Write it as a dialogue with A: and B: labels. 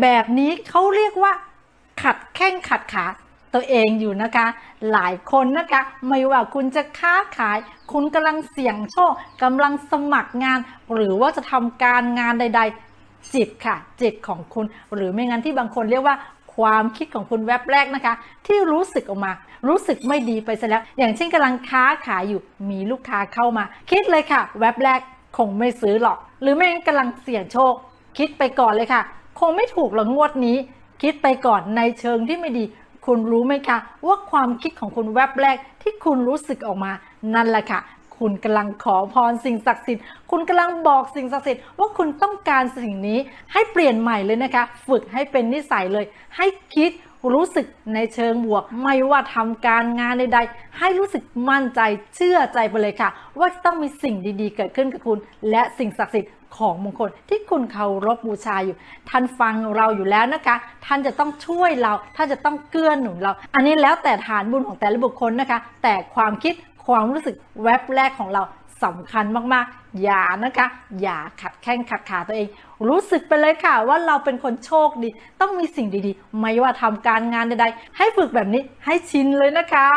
A: แบบนี้เขาเรียกว่าขัดแข้งขัดขาตัวเองอยู่นะคะ หลายคนนะคะ ไม่ว่าคุณจะค้าขาย คุณกำลังเสี่ยงโชคกำลังสมัครงาน หรือว่าจะทำการงานใด ๆ จิตค่ะ จิตของคุณ หรือไม่งั้นที่บางคนเรียกว่าความคิดของคุณแวบแรกนะคะ ที่รู้สึกออกมา รู้สึกไม่ดีไปซะแล้ว อย่างเช่นกำลังค้าขายอยู่มีลูกค้าเข้ามา คิดเลยค่ะ แวบแรกคงไม่ซื้อหรอก หรือไม่งั้นกำลังเสี่ยงโชค คิดไปก่อนเลยค่ะ คงไม่ถูกหรอกงวดนี้ คิดไปก่อนในเชิงที่ไม่ดี คุณรู้ไหมคะว่าความคิดของคุณแวบแรกที่คุณรู้สึกออกมา นั่นแหละค่ะคุณกำลังขอพรสิ่งศักดิ์สิทธิ์ คุณกำลังบอกสิ่งศักดิ์สิทธิ์ว่าคุณต้องการสิ่งนี้ให้เปลี่ยนใหม่เลยนะคะ ฝึกให้เป็นนิสัยเลย ให้คิด รู้สึกในเชิงบวก ไม่ว่าทำการงานใดๆ ให้รู้สึกมั่นใจเชื่อใจไปเลยค่ะ ว่าต้องมีสิ่งดีๆ เกิดขึ้นกับคุณ และสิ่งศักดิ์สิทธิ์ของมงคลที่คุณเคารพบูชาอยู่ ท่านฟังเราอยู่แล้วนะคะ ท่านจะต้องช่วยเรา ท่านจะต้องเกื้อหนุนเรา อันนี้แล้วแต่ฐานบุญของแต่ละบุคคลนะคะ แต่ความคิด ความรู้สึกแวบแรกของเราสำคัญมากๆ อย่านะคะ อย่าขัดแข้งขัดขาตัวเอง รู้สึกไปเลยค่ะว่าเราเป็นคนโชคดี ต้องมีสิ่งดีๆ ไม่ว่าทำการงานใดๆ ให้ฝึกแบบนี้ให้ชินเลยนะคะ